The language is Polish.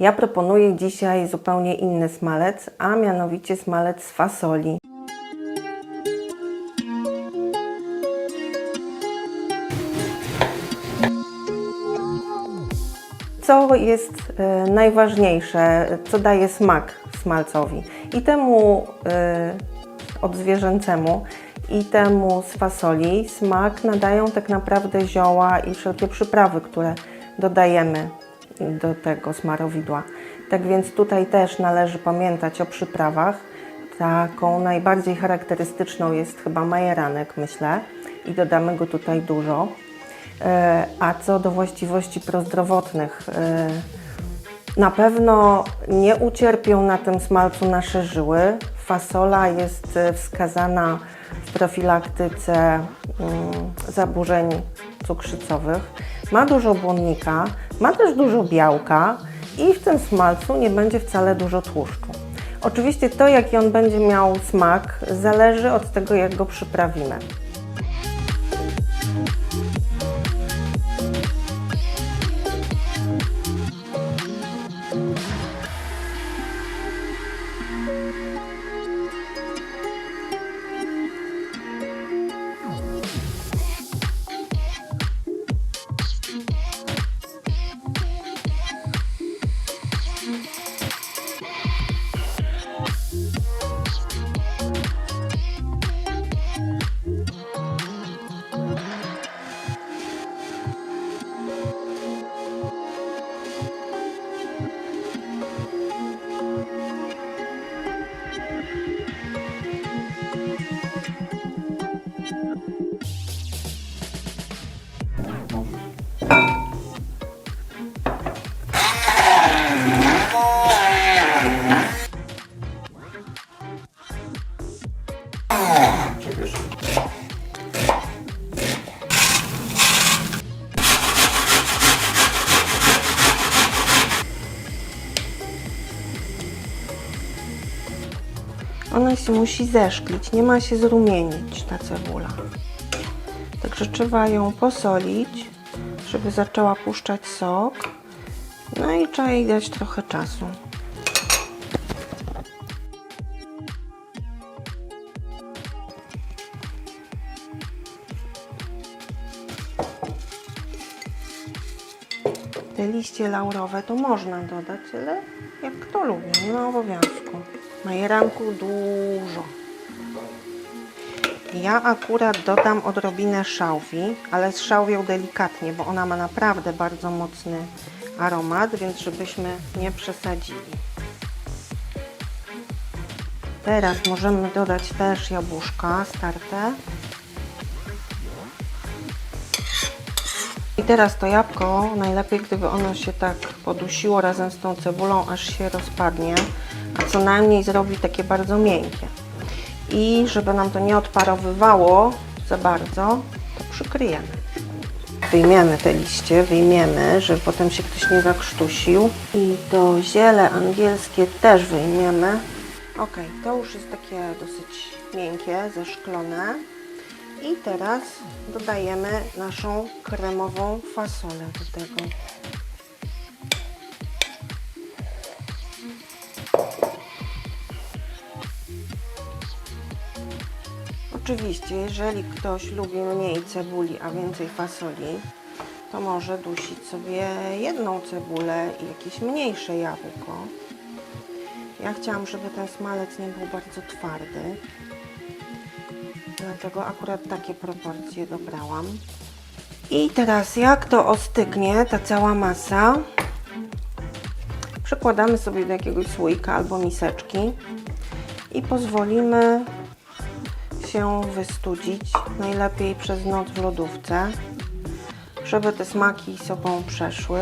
Ja proponuję dzisiaj zupełnie inny smalec, a mianowicie smalec z fasoli. Co jest e, najważniejsze, co daje smak smalcowi? I temu e, odzwierzęcemu, i temu z fasoli smak nadają tak naprawdę zioła i wszelkie przyprawy, które dodajemy do tego smarowidła. Tak więc tutaj też należy pamiętać o przyprawach. Taką najbardziej charakterystyczną jest chyba majeranek, myślę, i dodamy go tutaj dużo. E, A co do właściwości prozdrowotnych, e, na pewno nie ucierpią na tym smalcu nasze żyły. Fasola jest e, wskazana w profilaktyce zaburzeń cukrzycowych. Ma dużo błonnika, ma też dużo białka i w tym smalcu nie będzie wcale dużo tłuszczu. Oczywiście to, jaki on będzie miał smak, zależy od tego, jak go przyprawimy. Się musi zeszklić, nie ma się zrumienić ta cebula. Także trzeba ją posolić, żeby zaczęła puszczać sok. No i trzeba jej dać trochę czasu. Te liście laurowe to można dodać, ale jak kto lubi, nie ma obowiązku. Majeranku dużo. Ja akurat dodam odrobinę szałwi, ale z szałwią delikatnie, bo ona ma naprawdę bardzo mocny aromat, więc żebyśmy nie przesadzili. Teraz możemy dodać też jabłuszka starte. I teraz to jabłko, najlepiej gdyby ono się tak podusiło razem z tą cebulą, aż się rozpadnie, co najmniej zrobi takie bardzo miękkie. I żeby nam to nie odparowywało za bardzo, to przykryjemy. Wyjmiemy te liście, wyjmiemy, żeby potem się ktoś nie zakrztusił. I to ziele angielskie też wyjmiemy. Ok, to już jest takie dosyć miękkie, zeszklone. I teraz dodajemy naszą kremową fasolę do tego. Oczywiście, jeżeli ktoś lubi mniej cebuli, a więcej fasoli, to może dusić sobie jedną cebulę i jakieś mniejsze jabłko. Ja chciałam, żeby ten smalec nie był bardzo twardy. Dlatego akurat takie proporcje dobrałam. I teraz jak to ostygnie, ta cała masa, przekładamy sobie do jakiegoś słoika albo miseczki i pozwolimy się wystudzić, najlepiej przez noc w lodówce, żeby te smaki sobą przeszły.